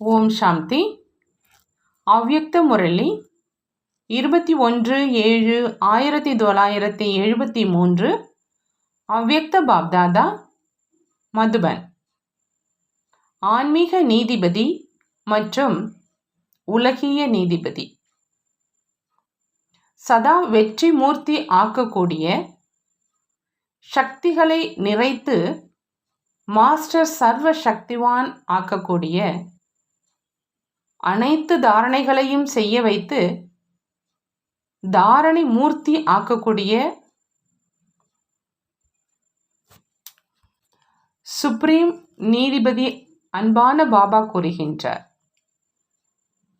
ஓம் சாந்தி. அவ்யக்த முரளி இருபத்தி ஒன்று ஏழு ஆயிரத்தி தொள்ளாயிரத்தி எழுபத்தி மூன்று. அவ்யக்த பாப்தாதா மதுபன். ஆன்மீக நீதிபதி மற்றும் உலகிய நீதிபதி. சதா வெற்றி மூர்த்தி ஆக்கக்கூடிய சக்திகளை நிறைத்து மாஸ்டர் சர்வ சக்திவான் ஆக்கக்கூடிய அனைத்து தாரணைகளையும் செய்ய வைத்து தாரணை மூர்த்தி ஆக்கக்கூடிய சுப்ரீம் நீதிபதி அன்பான பாபா கூறுகின்றார்.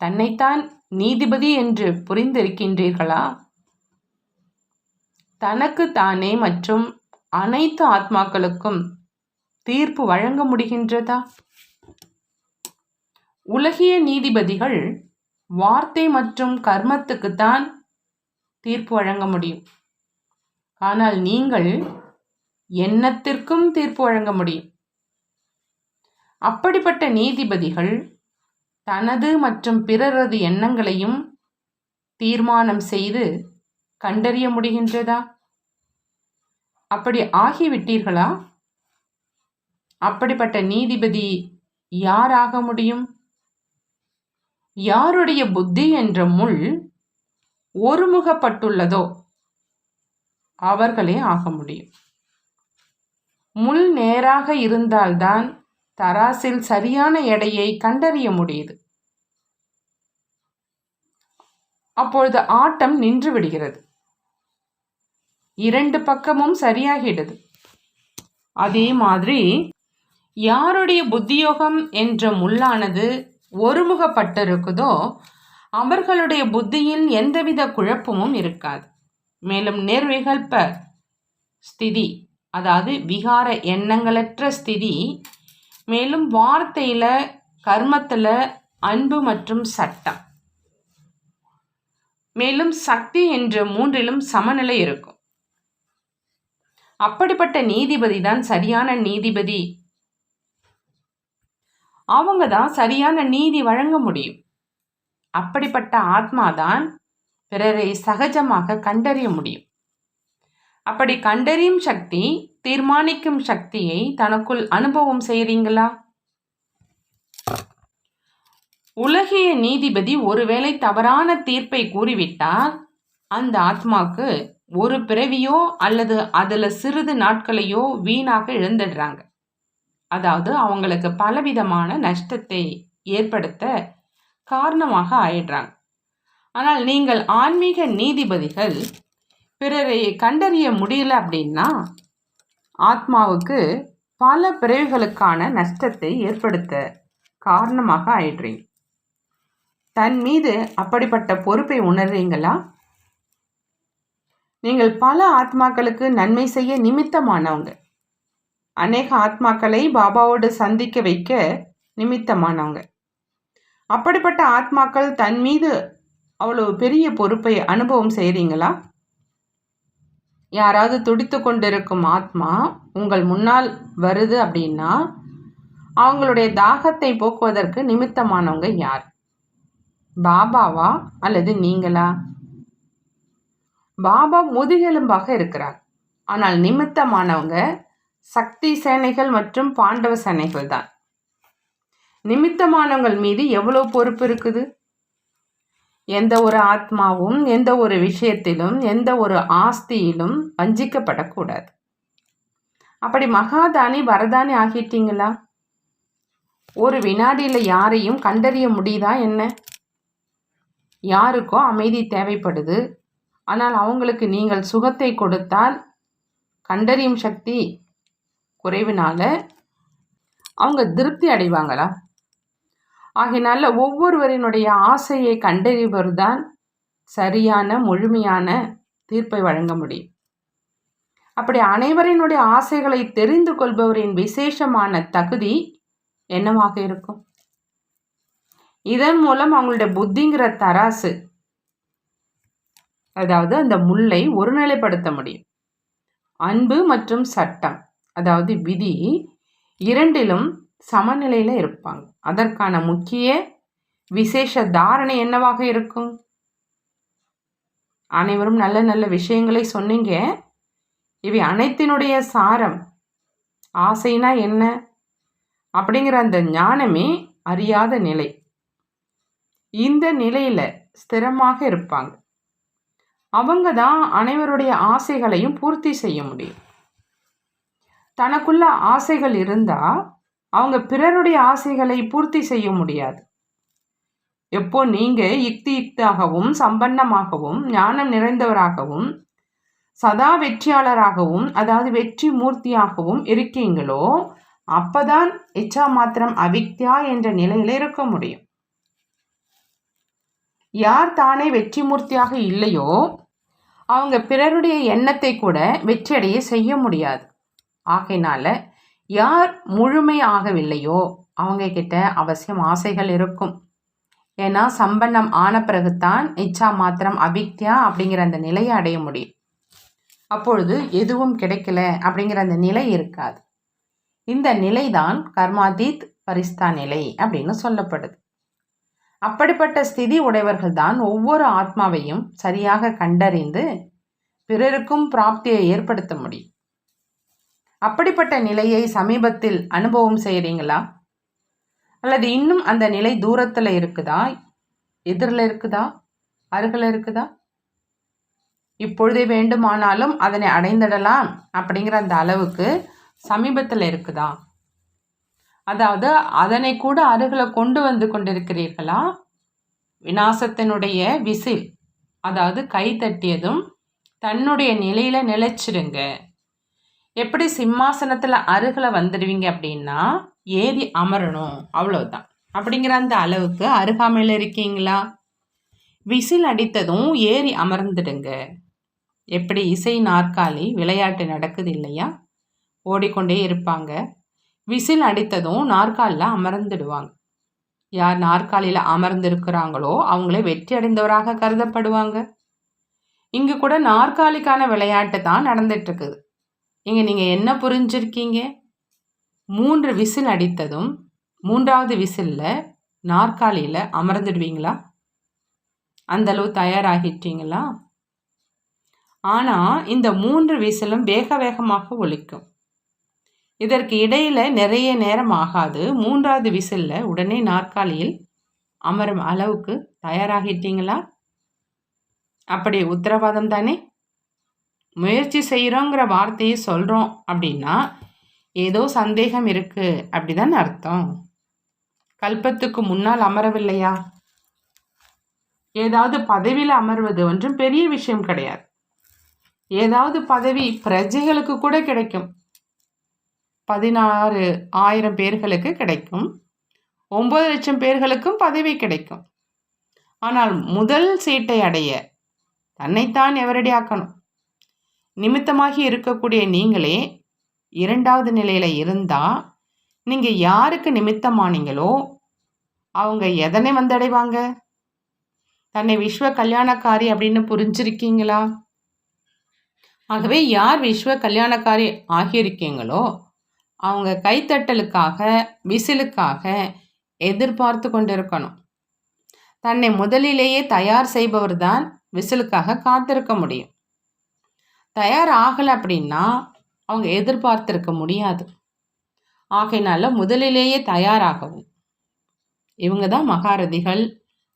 தன்னைத்தான் நீதிபதி என்று புரிந்திருக்கின்றீர்களா? தனக்கு தானே மற்றும் அனைத்து ஆத்மாக்களுக்கும் தீர்ப்பு வழங்க முடிகின்றதா? உலகிய நீதிபதிகள் வார்த்தை மற்றும் கர்மத்துக்குத்தான் தீர்ப்பு வழங்க முடியும். ஆனால் நீங்கள் எண்ணத்திற்கும் தீர்ப்பு வழங்க முடியும். அப்படிப்பட்ட நீதிபதிகள் தனது மற்றும் பிறரது எண்ணங்களையும் தீர்மானம் செய்து கண்டறிய முடிகின்றதா? அப்படி ஆகிவிட்டீர்களா? அப்படிப்பட்ட நீதிபதி யாராக முடியும்? யாருடைய புத்தி என்ற முள் ஒருமுகப்பட்டுள்ளதோ அவர்களே ஆக முடியும். முள் நேராக இருந்தால்தான் தராசில் சரியான எடையை கண்டறிய முடியுது. அப்பொழுது ஆட்டம் நின்று விடுகிறது. இரண்டு பக்கமும் சரியாகிடுது. அதே மாதிரி யாருடைய புத்தியோகம் என்ற முள்ளானது ஒருமுகப்பட்டிருக்குதோ அவர்களுடைய புத்தியில் எந்தவித குழப்பமும் இருக்காது. மேலும் நிர்விகல்ப ஸ்திதி அதாவது விகார எண்ணங்களற்ற ஸ்திதி மேலும் வார்த்தையில் கர்மத்தில் அன்பு மற்றும் சட்டம். மேலும் சக்தி என்ற மூன்றிலும் சமநிலை இருக்கும். அப்படிப்பட்ட நீதிபதி தான் சரியான நீதிபதி. அவங்க தான் சரியான நீதி வழங்க முடியும். அப்படிப்பட்ட ஆத்மா தான் பிறரை சகஜமாக கண்டறிய முடியும். அப்படி கண்டறியும் சக்தி தீர்மானிக்கும் சக்தியை தனக்குள் அனுபவம் செய்கிறீங்களா உலகிய நீதிபதி ஒருவேளை தவறான தீர்ப்பை கூறிவிட்டால் அந்த ஆத்மாக்கு ஒரு பிறவியோ அல்லது அதில் சிறிது நாட்களையோ வீணாக இழந்துடுறாங்க. அதாவது அவங்களுக்கு பலவிதமான நஷ்டத்தை ஏற்படுத்த காரணமாக ஆயிடுறாங்க. ஆனால் நீங்கள் ஆன்மீக நீதிபதிகள் பிறரை கண்டறிய முடியல அப்படின்னா ஆத்மாவுக்கு பல பிறவிகளுக்கான நஷ்டத்தை ஏற்படுத்த காரணமாக ஆயிடுறீங்க. தன் மீது அப்படிப்பட்ட பொறுப்பை உணர்றீங்களா? நீங்கள் பல ஆத்மாக்களுக்கு நன்மை செய்ய நிமித்தமானவங்க. அநேக ஆத்மாக்களை பாபாவோடு சந்திக்க வைக்க நிமித்தமானவங்க அப்படிப்பட்ட ஆத்மாக்கள் தன் மீது அவ்வளவு பெரிய பொறுப்பை அனுபவம் செய்கிறீங்களா யாராவது துடித்து கொண்டிருக்கும் ஆத்மா உங்கள் முன்னால் வருது அப்படின்னா அவங்களுடைய தாகத்தை போக்குவதற்கு நிமித்தமானவங்க யார்? பாபாவா அல்லது நீங்களா? பாபா முதுகெலும்பாக இருக்கிறார். ஆனால் நிமித்தமானவங்க சக்தி சேனைகள் மற்றும் பாண்டவ சேனைகள் தான். நிமித்தமானவங்கள் மீது எவ்வளோ பொறுப்பு இருக்குது? எந்த ஒரு ஆத்மாவும் எந்த ஒரு விஷயத்திலும் எந்த ஒரு ஆஸ்தியிலும் வஞ்சிக்கப்படக்கூடாது. அப்படி மகாதானி வரதானி ஆகிட்டீங்களா? ஒரு வினாடியில் யாரையும் கண்டறிய முடியுதா என்ன? யாருக்கோ அமைதி தேவைப்படுது. ஆனால் அவங்களுக்கு நீங்கள் சுகத்தை கொடுத்தால் கண்டறியும் சக்தி குறைவினால அவங்க திருப்தி அடைவாங்களா? ஆகையினால ஒவ்வொருவரினுடைய ஆசையை கண்டறிவர் தான் சரியான முழுமையான தீர்ப்பை வழங்க முடியும். அப்படி அனைவரினுடைய ஆசைகளை தெரிந்து கொள்பவரின் விசேஷமான தகுதி என்னவாக இருக்கும்? இதன் மூலம் அவங்களுடைய புத்திங்கிற தராசு அதாவது அந்த முல்லை ஒருநிலைப்படுத்த முடியும். அன்பு மற்றும் சட்டம். அதாவது விதி இரண்டிலும் சமநிலையில் இருப்பாங்க. அதற்கான முக்கிய விசேஷ தாரணை என்னவாக இருக்கும்? அனைவரும் நல்ல நல்ல விஷயங்களை சொன்னீங்க. இவை அனைத்தினுடைய சாரம். ஆசைனா என்ன? அப்படிங்கிற அந்த ஞானமே அறியாத நிலை. இந்த நிலையில் ஸ்திரமாக இருப்பாங்க. அவங்க தான் அனைவருடைய ஆசைகளையும் பூர்த்தி செய்ய முடியும். தனக்குள்ள ஆசைகள் இருந்தால் அவங்க பிறருடைய ஆசைகளை பூர்த்தி செய்ய முடியாது. எப்போ நீங்கள் யுக்தி யுக்தாகவும் சம்பன்னமாகவும் ஞானம் நிறைந்தவராகவும் சதா வெற்றியாளராகவும் அதாவது வெற்றி மூர்த்தியாகவும் இருக்கீங்களோ அப்பதான் இச்சா மாத்திரம் அவிக்தியா என்ற நிலையில இருக்க முடியும். யார் தானே வெற்றி மூர்த்தியாக இல்லையோ அவங்க பிறருடைய எண்ணத்தை கூட வெற்றியடைய செய்ய முடியாது. ஆகையினால யார் முழுமை ஆகவில்லையோ அவங்க கிட்ட அவசியம் ஆசைகள் இருக்கும். ஏன்னா சம்பன்னம் ஆன பிறகுதான் இச்சா மாத்திரம் அபிக்தியா அப்படிங்கிற அந்த நிலையை அடைய முடியும். அப்பொழுது எதுவும் கிடைக்கல அப்படிங்கிற அந்த நிலை இருக்காது. இந்த நிலைதான் கர்மாதீத் பரிஸ்தா நிலை அப்படின்னு சொல்லப்படுது. அப்படிப்பட்ட ஸ்திதி உடையவர்கள் தான் ஒவ்வொரு ஆத்மாவையும் சரியாக கண்டறிந்து பிறருக்கும் பிராப்தியை ஏற்படுத்த முடியும். அப்படிப்பட்ட நிலையை சமீபத்தில் அனுபவம் செய்கிறீங்களா அல்லது இன்னும் அந்த நிலை தூரத்தில் இருக்குதா? எதிரில் இருக்குதா? அருகில் இருக்குதா? இப்பொழுதே வேண்டுமானாலும் அதனை அடைந்திடலாம் அப்படிங்கிற அந்த அளவுக்கு சமீபத்தில் இருக்குதா? அதாவது அதனை கூட அருகில் கொண்டு வந்து கொண்டிருக்கிறீர்களா? விநாசத்தினுடைய விசில் அதாவது கை தட்டியதும் தன்னுடைய நிலையில் நிலைச்சிடுங்க எப்படி சிம்மாசனத்தில் அருகில் வந்துடுவீங்க அப்படின்னா ஏறி அமரணும் அவ்வளோதான் அப்படிங்கிற அந்த அளவுக்கு அருகாமையில் இருக்கீங்களா? விசில் அடித்ததும் ஏறி அமர்ந்துடுங்க. எப்படி இசை நாற்காலி விளையாட்டு நடக்குது இல்லையா? ஓடிக்கொண்டே இருப்பாங்க. விசில் அடித்ததும் நாற்காலில் அமர்ந்துடுவாங்க. யார் நாற்காலியில் அமர்ந்திருக்கிறாங்களோ அவங்களே வெற்றி அடைந்தவராக கருதப்படுவாங்க. இங்கே கூட நாற்காலிக்கான விளையாட்டு தான் நடந்துட்டுருக்குது இங்கே நீங்கள் என்ன புரிஞ்சிருக்கீங்க? மூன்று விசில் அடித்ததும் மூன்றாவது விசிலில் நாற்காலியில் அமர்ந்துடுவீங்களா? அந்தளவு தயாராகிட்டீங்களா? ஆனால் இந்த மூன்று விசிலும் வேக வேகமாக ஒழிக்கும் இதற்கு இடையில் நிறைய நேரம் ஆகாது. மூன்றாவது விசிலில் உடனே நாற்காலியில் அமரும் அளவுக்கு தயாராகிட்டீங்களா? அப்படி உத்தரவாதம் தானே? முயற்சி செய்கிறோங்கிற வார்த்தையை சொல்கிறோம் அப்படின்னா ஏதோ சந்தேகம் இருக்குது அப்படிதான் அர்த்தம். கல்பத்துக்கு முன்னால் அமரவில்லையா? ஏதாவது பதவியில் அமர்வது ஒன்றும் பெரிய விஷயம் கிடையாது. ஏதாவது பதவி பிரஜைகளுக்கு கூட கிடைக்கும். பதினாறு ஆயிரம் பேர்களுக்கு கிடைக்கும். ஒம்பது லட்சம் பேர்களுக்கும் பதவி கிடைக்கும். ஆனால் முதல் சீட்டை அடைய தன்னைத்தான் எவரடி ஆக்கணும்? நிமித்தமாகி இருக்கக்கூடிய நீங்களே இரண்டாவது நிலையில் இருந்தால் நீங்கள் யாருக்கு நிமித்தமானீங்களோ அவங்க எதனை வந்தடைவாங்க? தன்னை விஸ்வ கல்யாணக்காரி அப்படின்னு புரிஞ்சிருக்கீங்களா? ஆகவே யார் விஸ்வ கல்யாணக்காரி ஆகியிருக்கீங்களோ அவங்க கைத்தட்டலுக்காக விசிலுக்காக எதிர்பார்த்து கொண்டிருக்கணும். தன்னை முதலிலேயே தயார் செய்பவர் தான் விசிலுக்காக காத்திருக்க முடியும். தயார் ஆகலை அப்படின்னா அவங்க எதிர்பார்த்திருக்க முடியாது. ஆகையினால முதலிலேயே தயாராகவும். இவங்க தான் மகாரதிகள்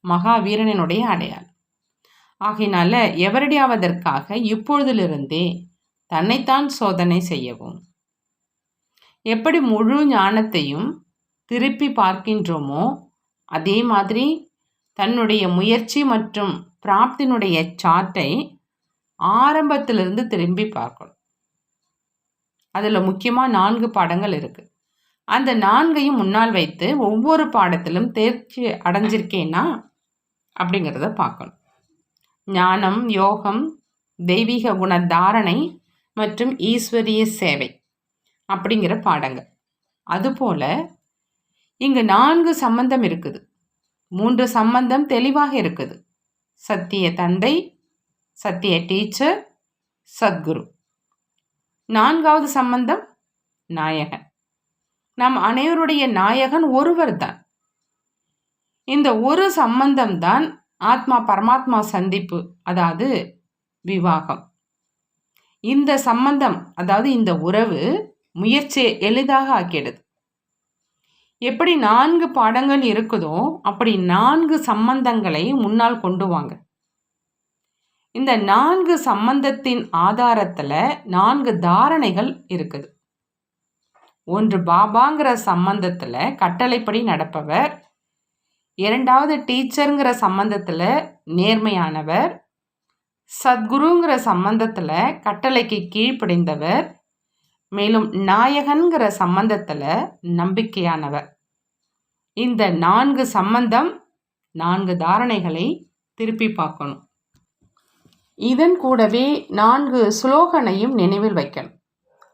மகாவீரனினுடைய அடையாளம். ஆகையினால எவரடியாவதற்காக இப்பொழுதிலிருந்தே தன்னைத்தான் சோதனை செய்யவும் எப்படி முழு ஞானத்தையும் திருப்பி பார்க்கின்றோமோ அதே மாதிரி தன்னுடைய முயற்சி மற்றும் பிராப்தினுடைய சார்ட்டை ஆரம்பத்திலிருந்து திரும்பி பார்க்கணும். அதில் முக்கியமாக நான்கு பாடங்கள் இருக்குது அந்த நான்கையும் முன்னால் வைத்து ஒவ்வொரு பாடத்திலும் தேர்ச்சி அடைஞ்சிருக்கேன்னா அப்படிங்கிறத பார்க்கணும். ஞானம் யோகம் தெய்வீக குண தாரணை மற்றும் ஈஸ்வரிய சேவை அப்படிங்கிற பாடங்கள். அதுபோல் இங்கு நான்கு சம்பந்தம் இருக்குது. மூன்று சம்பந்தம் தெளிவாக இருக்குது. சத்திய தந்தை சத்திய டீச்சர் சத்குரு. நான்காவது சம்பந்தம் நாயகன். நம் அனைவருடைய நாயகன் ஒருவர் தான். இந்த ஒரு சம்பந்தம் தான் ஆத்மா பரமாத்மா சந்திப்பு அதாவது விவாகம். இந்த சம்பந்தம் அதாவது இந்த உறவு முயற்சியை எளிதாக ஆக்கிடுது எப்படி நான்கு பாடங்கள் இருக்குதோ அப்படி நான்கு சம்பந்தங்களை முன்னால் கொண்டு வாங்க. இந்த நான்கு சம்பந்தத்தின் ஆதாரத்தில் நான்கு தாரணைகள் இருக்குது. ஒன்று பாபாங்கிற சம்பந்தத்தில் கட்டளைப்படி நடப்பவர். இரண்டாவது டீச்சருங்கிற சம்பந்தத்தில் நேர்மையானவர். சத்குருங்கிற சம்பந்தத்தில் கட்டளைக்கு கீழ்ப்படிந்தவர். மேலும் நாயகன்கிற சம்பந்தத்தில் நம்பிக்கையானவர். இந்த நான்கு சம்பந்தம் நான்கு தாரணைகளை திருப்பி பார்க்கணும். இதன் கூடவே நான்கு ஸ்லோகனையும் நினைவில் வைக்கணும்.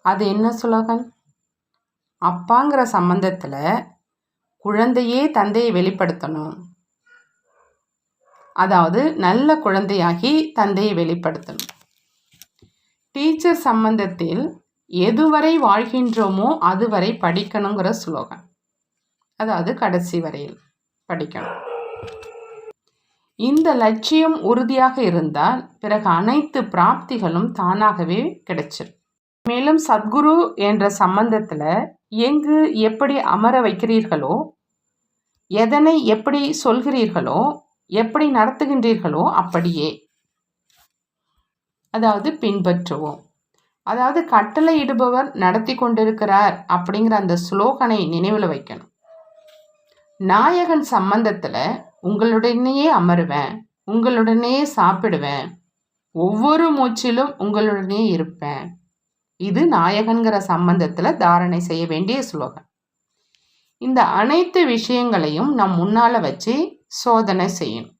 அது என்ன சுலோகன் அப்பாங்கிற சம்பந்தத்தில் குழந்தையே தந்தையை வெளிப்படுத்தணும். அதாவது நல்ல குழந்தையாகி தந்தையை வெளிப்படுத்தணும். டீச்சர் சம்பந்தத்தில் எதுவரை வாழ்கின்றோமோ அதுவரை படிக்கணுங்கிற ஸ்லோகன் அதாவது கடைசி வரையில் படிக்கணும். இந்த லட்சியம் உறுதியாக இருந்தால் பிறகு அனைத்து பிராப்திகளும் தானாகவே கிடைச்சிடும் மேலும் சத்குரு என்ற சம்பந்தத்தில் எங்கு எப்படி அமர வைக்கிறீர்களோ எதனை எப்படி சொல்கிறீர்களோ எப்படி நடத்துகின்றீர்களோ அப்படியே. அதாவது பின்பற்றுவோம். அதாவது கட்டளை இடுபவர் நடத்தி கொண்டிருக்கிறார் அப்படிங்கிற அந்த ஸ்லோகனை நினைவில் வைக்கணும். நாயகன் சம்பந்தத்தில் உங்களுடனேயே அமருவேன். உங்களுடனே சாப்பிடுவேன். ஒவ்வொரு மூச்சிலும் உங்களுடனே இருப்பேன். இது நாயகன்கிற சம்பந்தத்தில் தாரணை செய்ய வேண்டிய ஸ்லோகம். இந்த அனைத்து விஷயங்களையும் நம் முன்னால் வச்சு சோதனை செய்யணும்.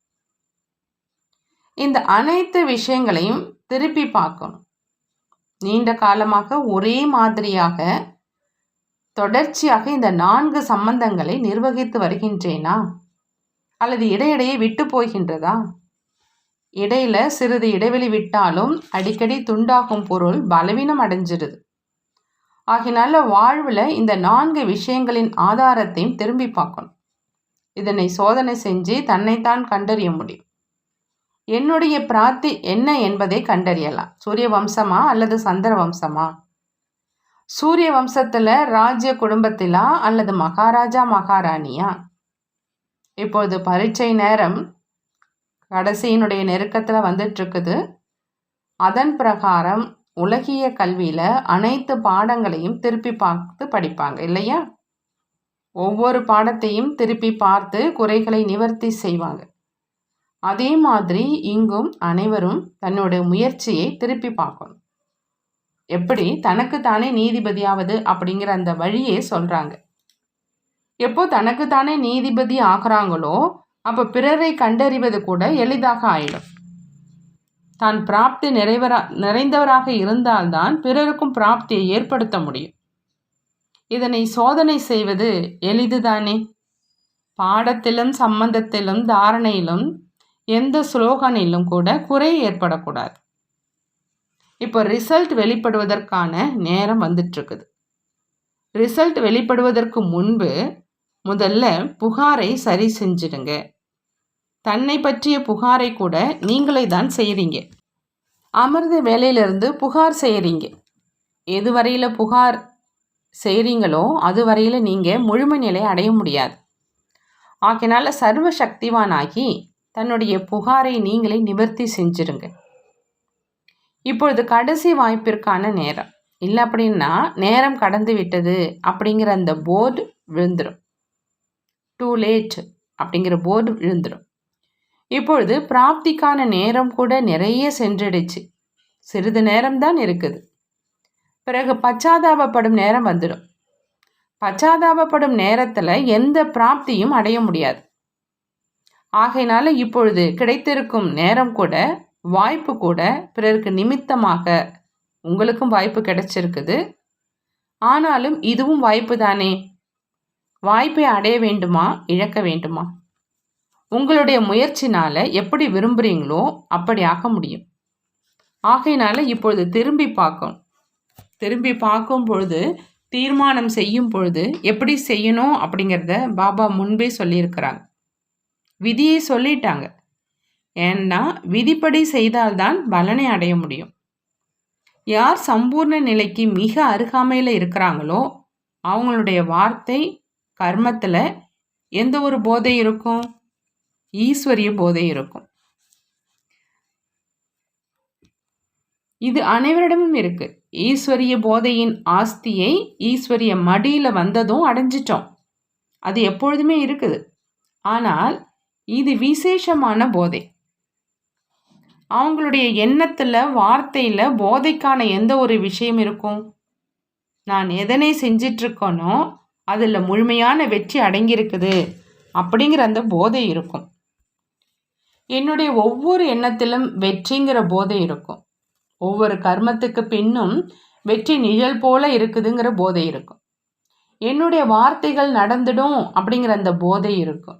இந்த அனைத்து விஷயங்களையும் திருப்பி பார்க்கணும். நீண்ட காலமாக ஒரே மாதிரியாக தொடர்ச்சியாக இந்த நான்கு சம்பந்தங்களை நிர்வகித்து வருகின்றேனா? அல்லது இடையிடையே விட்டு போகின்றதா? இடையில சிறிது இடைவெளி விட்டாலும் அடிக்கடி துண்டாகும் பொருள் பலவீனம் அடைஞ்சிருது ஆகினால வாழ்வில் இந்த நான்கு விஷயங்களின் ஆதாரத்தையும் திரும்பி பார்க்கணும். இதனை சோதனை செஞ்சு தன்னைத்தான் கண்டறிய முடியும். என்னுடைய பிரார்த்தி என்ன என்பதை கண்டறியலாம். சூரிய வம்சமா அல்லது சந்திர வம்சமா? சூரிய வம்சத்தில் ராஜ்ய குடும்பத்திலா அல்லது மகாராஜா மகாராணியா? இப்போது பரீட்சை நேரம் கடைசியினுடைய நெருக்கத்தில் வந்துட்டுருக்குது அதன் பிரகாரம் உலகிய கல்வியில் அனைத்து பாடங்களையும் திருப்பி பார்த்து படிப்பாங்க இல்லையா? ஒவ்வொரு பாடத்தையும் திருப்பி பார்த்து குறைகளை நிவர்த்தி செய்வாங்க. அதே மாதிரி இங்கும் அனைவரும் தன்னுடைய முயற்சியை திருப்பி பார்க்கணும். எப்படி? தனக்கு தானே நீதிபதியாவது அப்படிங்கிற அந்த வழியே சொல்கிறாங்க எப்போ தனக்கு தானே நீதிபதி ஆகிறாங்களோ அப்போ பிறரை கண்டறிவது கூட எளிதாக ஆயிடும். தான் பிராப்தி நிறைவரா நிறைந்தவராக இருந்தால்தான் பிறருக்கும் பிராப்தியை ஏற்படுத்த முடியும். இதனை சோதனை செய்வது எளிதுதானே? பாடத்திலும் சம்பந்தத்திலும் தாரணையிலும் எந்த ஸ்லோகனிலும் கூட குறை ஏற்படக்கூடாது. இப்போ ரிசல்ட் வெளிப்படுவதற்கான நேரம் வந்துட்டுருக்குது. ரிசல்ட் வெளிப்படுவதற்கு முன்பு முதல்ல புகாரை சரி செஞ்சிடுங்க. தன்னை பற்றிய புகாரை கூட நீங்களே தான் செய்கிறீங்க அமிர்த வேலையிலிருந்து புகார் செய்கிறீங்க எது வரையில் புகார் செய்கிறீங்களோ அது வரையில் நீங்கள் முழுமை நிலை அடைய முடியாது. ஆகினால சர்வ சக்திவானாகி தன்னுடைய புகாரை நீங்களே நிவர்த்தி செஞ்சிருங்க இப்பொழுது கடைசி வாய்ப்பிற்கான நேரம். இல்லை அப்படின்னா நேரம் கடந்து விட்டது அப்படிங்கிற அந்த போர்டு விழுந்துடும் டூ லேட் அப்படிங்கிற போர்டு விழுந்துடும் இப்பொழுது பிராப்திக்கான நேரம் கூட நிறைய சென்றிடுச்சு. சிறிது நேரம்தான் இருக்குது. பிறகு பச்சாதாபப்படும் நேரம் வந்துடும். பச்சாதாபப்படும் நேரத்தில் எந்த பிராப்தியும் அடைய முடியாது. ஆகையினால இப்பொழுது கிடைத்திருக்கும் நேரம் கூட வாய்ப்பு கூட பிறருக்கு நிமித்தமாக உங்களுக்கும் வாய்ப்பு கிடைச்சிருக்குது. ஆனாலும் இதுவும் வாய்ப்பு தானே? வாய்ப்பை அடைய வேண்டுமா இழக்க வேண்டுமா? உங்களுடைய முயற்சினால் எப்படி விரும்புகிறீங்களோ அப்படி ஆக முடியும். ஆகையினால இப்பொழுது திரும்பி பார்க்கணும் திரும்பி பார்க்கும் பொழுது தீர்மானம் செய்யும் பொழுது எப்படி செய்யணும் அப்படிங்கிறத பாபா முன்பே சொல்லியிருக்கிறாங்க. விதியை சொல்லிட்டாங்க. ஏன்னா விதிப்படி செய்தால்தான் பலனை அடைய முடியும். யார் சம்பூர்ண நிலைக்கு மிக அருகாமையில் இருக்கிறாங்களோ அவங்களுடைய வார்த்தை கர்மத்தில் எந்த ஒரு போதை இருக்கும்? ஈஸ்வரிய போதை இருக்கும். இது அனைவரிடமும் இருக்கு. ஈஸ்வரிய போதையின் ஆஸ்தியை ஈஸ்வரிய மடியில் வந்ததும் அடைஞ்சிட்டோம். அது எப்பொழுதுமே இருக்குது. ஆனால் இது விசேஷமான போதை. அவங்களுடைய எண்ணத்தில் வார்த்தையில் போதைக்கான எந்த ஒரு விஷயம் இருக்கும்? நான் எதனை செஞ்சிட்ருக்கேனோ அதில் முழுமையான வெற்றி அடங்கியிருக்குது அப்படிங்கிற அந்த போதை இருக்கும். என்னுடைய ஒவ்வொரு எண்ணத்திலும் வெற்றிங்கிற போதை இருக்கும். ஒவ்வொரு கர்மத்துக்கு பின்னும் வெற்றி நிழல் போல இருக்குதுங்கிற போதை இருக்கும். என்னுடைய வார்த்தைகள் நடந்துடும் அப்படிங்கிற அந்த போதை இருக்கும்.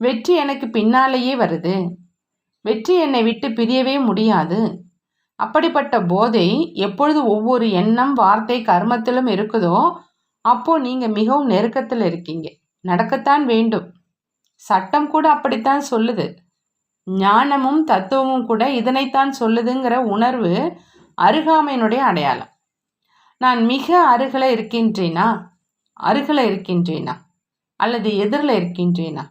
வெற்றி எனக்கு பின்னாலேயே வருது. வெற்றி என்னை விட்டு பிரியவே முடியாது. அப்படிப்பட்ட போதை எப்பொழுது ஒவ்வொரு எண்ணம் வார்த்தை கர்மத்திலும் இருக்குதோ அப்போ நீங்கள் மிகவும் நெருக்கத்தில் இருக்கீங்க. நடக்கத்தான் வேண்டும். சட்டம் கூட அப்படித்தான் சொல்லுது. ஞானமும் தத்துவமும் கூட இதனைத்தான் சொல்லுதுங்கிற உணர்வு அருகாமையினுடைய அடையாளம். நான் மிக அருகில் இருக்கின்றேனா? அருகில் இருக்கின்றேனா? அல்லது எதிரில் இருக்கின்றேனா?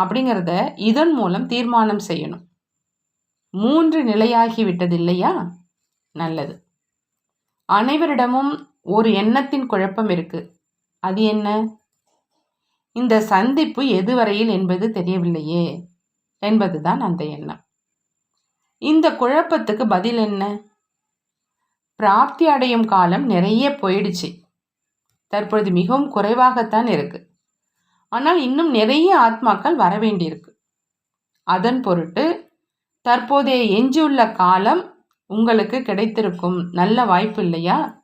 அப்படிங்கிறத இதன் மூலம் தீர்மானம் செய்யணும். மூன்று நிலையாகிவிட்டது இல்லையா? நல்லது. அனைவரிடமும் ஒரு எண்ணத்தின் குழப்பம் இருக்கு. அது என்ன? இந்த சந்திப்பு எதுவரையில் என்பது தெரியவில்லையே என்பதுதான் அந்த எண்ணம். இந்த குழப்பத்துக்கு பதில் என்ன? பிராப்தி அடையும் காலம் நிறைய போயிடுச்சு. தற்பொழுது மிகவும் குறைவாகத்தான் இருக்கு. ஆனால் இன்னும் நிறைய ஆத்மாக்கள் வர வேண்டியிருக்கு. அதன் பொருட்டு தற்போதைய எஞ்சியுள்ள காலம் உங்களுக்கு கிடைத்திருக்கும். நல்ல வாய்ப்பு இல்லையா?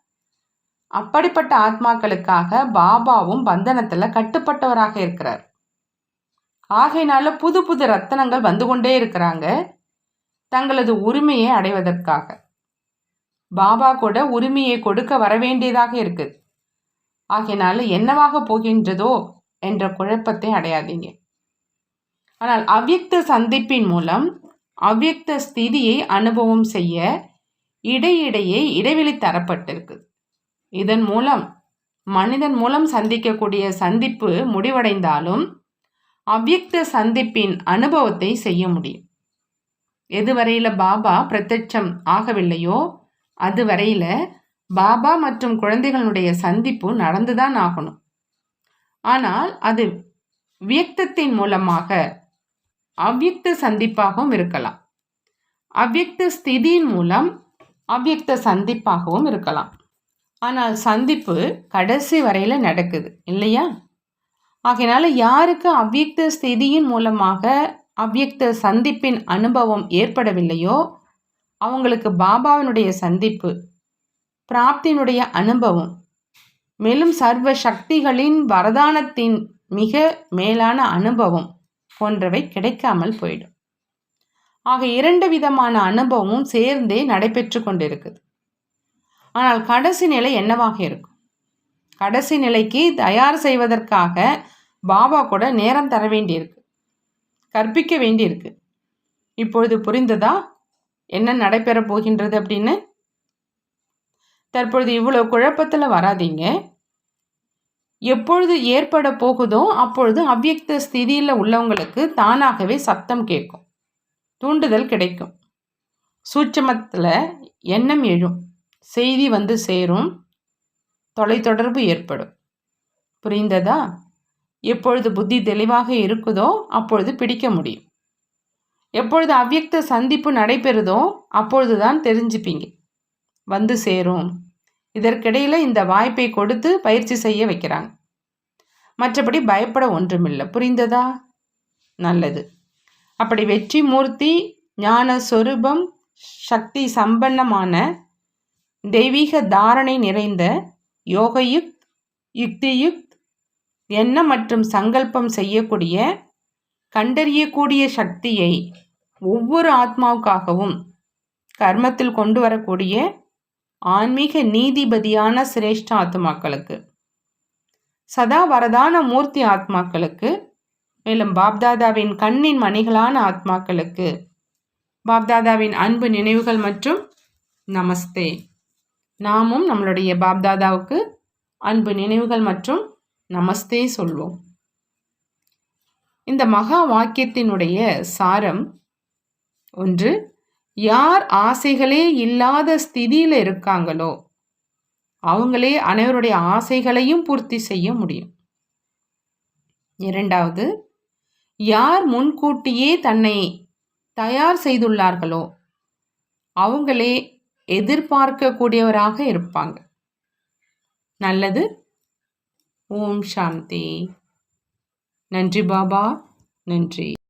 அப்படிப்பட்ட ஆத்மாக்களுக்காக பாபாவும் பந்தனத்தில் கட்டுப்பட்டவராக இருக்கிறார். ஆகையினால புது புது ரத்தனங்கள் வந்து கொண்டே இருக்கிறாங்க. தங்களது உரிமையை அடைவதற்காக. பாபா கூட உரிமையை கொடுக்க வரவேண்டியதாக இருக்குது ஆகையினால என்னவாக போகின்றதோ என்ற குழப்பத்தை அடையாதீங்க. ஆனால் அவ்யக்த சந்திப்பின் மூலம் அவ்யக்த ஸ்திதியை அனுபவம் செய்ய இடையிடையே இடைவெளி தரப்பட்டிருக்குது இதன் மூலம் மனிதன் மூலம் சந்திக்கக்கூடிய சந்திப்பு முடிவடைந்தாலும் அவ்யக்த சந்திப்பின் அனுபவத்தை செய்ய முடியும். எதுவரையில் பாபா பிரத்யட்சம் ஆகவில்லையோ அதுவரையில் பாபா மற்றும் குழந்தைகளுடைய சந்திப்பு நடந்துதான் ஆகணும். ஆனால் அது வியக்தத்தின் மூலமாக அவ்யக்த சந்திப்பாகவும் இருக்கலாம். அவ்யக்த ஸ்திதியின் மூலம் அவ்யக்த சந்திப்பாகவும் இருக்கலாம். ஆனால் சந்திப்பு கடைசி வரையில் நடக்குது இல்லையா? ஆகையினால யாருக்கு அவ்வியக்த ஸ்திதியின் மூலமாக அவ்வியக்த சந்திப்பின் அனுபவம் ஏற்படவில்லையோ அவங்களுக்கு பாபாவினுடைய சந்திப்பு பிராப்தியினுடைய அனுபவம் மேலும் சர்வ சக்திகளின் வரதானத்தின் மிக மேலான அனுபவம் போன்றவை கிடைக்காமல் போயிடும். ஆக இரண்டு விதமான அனுபவமும் சேர்ந்தே நடைபெற்று கொண்டிருக்குது. ஆனால் கடைசி நிலை என்னவாக இருக்கும்? கடைசி நிலைக்கு தயார் செய்வதற்காக பாபா கூட நேரம் தர வேண்டியிருக்கு. கற்பிக்க வேண்டியிருக்கு. இப்பொழுது புரிந்ததா? என்ன நடைபெற போகின்றது அப்படின்னு? தற்பொழுது இவ்வளோ குழப்பத்தில் வராதிங்க. எப்பொழுது ஏற்பட போகுதோ அப்பொழுது அவ்வியக்த ஸ்திதியில் உள்ளவங்களுக்கு தானாகவே சத்தம் கேட்கும். தூண்டுதல் கிடைக்கும். சூட்சமத்தில் எண்ணம் எழும். செய்தி வந்து சேரும் தொலைத்தொடர்பு ஏற்படும். புரிந்ததா? எப்பொழுது புத்தி தெளிவாக இருக்குதோ அப்பொழுது பிடிக்க முடியும். எப்பொழுது அவ்வியக்த சந்திப்பு நடைபெறுதோ அப்பொழுது தான் தெரிஞ்சுப்பீங்க. வந்து சேரும். இதற்கிடையில் இந்த வாய்ப்பை கொடுத்து பயிற்சி செய்ய வைக்கிறாங்க. மற்றபடி பயப்பட ஒன்றுமில்லை. புரிந்ததா? நல்லது. அப்படி வெற்றி மூர்த்தி ஞான சொரூபம் சக்தி சம்பன்னமான தெய்வீக தாரணை நிறைந்த யோகயுக்த் யுக்தியுக்த் எண்ணம் மற்றும் சங்கல்பம் செய்யக்கூடிய கண்டறியக்கூடிய சக்தியை ஒவ்வொரு ஆத்மாவுக்காகவும் கர்மத்தில் கொண்டு வரக்கூடிய ஆன்மீக நீதிபதியான சிரேஷ்ட ஆத்மாக்களுக்கு சதா வரதான மூர்த்தி ஆத்மாக்களுக்கு மேலும் பாப்தாதாவின் கண்ணின் மணிகளான ஆத்மாக்களுக்கு பாப்தாதாவின் அன்பு நினைவுகள் மற்றும் நமஸ்தே. நாமும் நம்மளுடைய பாப்தாதாவுக்கு அன்பு நினைவுகள் மற்றும் நமஸ்தே சொல்வோம். இந்த மகா வாக்கியத்தினுடைய சாரம் ஒன்று யார் ஆசைகளே இல்லாத ஸ்திதியில் இருக்காங்களோ அவங்களே அனைவருடைய ஆசைகளையும் பூர்த்தி செய்ய முடியும். இரண்டாவது யார் முன்கூட்டியே தன்னை தயார் செய்துள்ளார்களோ அவங்களே எதிர்பார்க்கக்கூடியவராக இருப்பாங்க. நல்லது. ஓம் சாந்தி. நன்றி பாபா. நன்றி.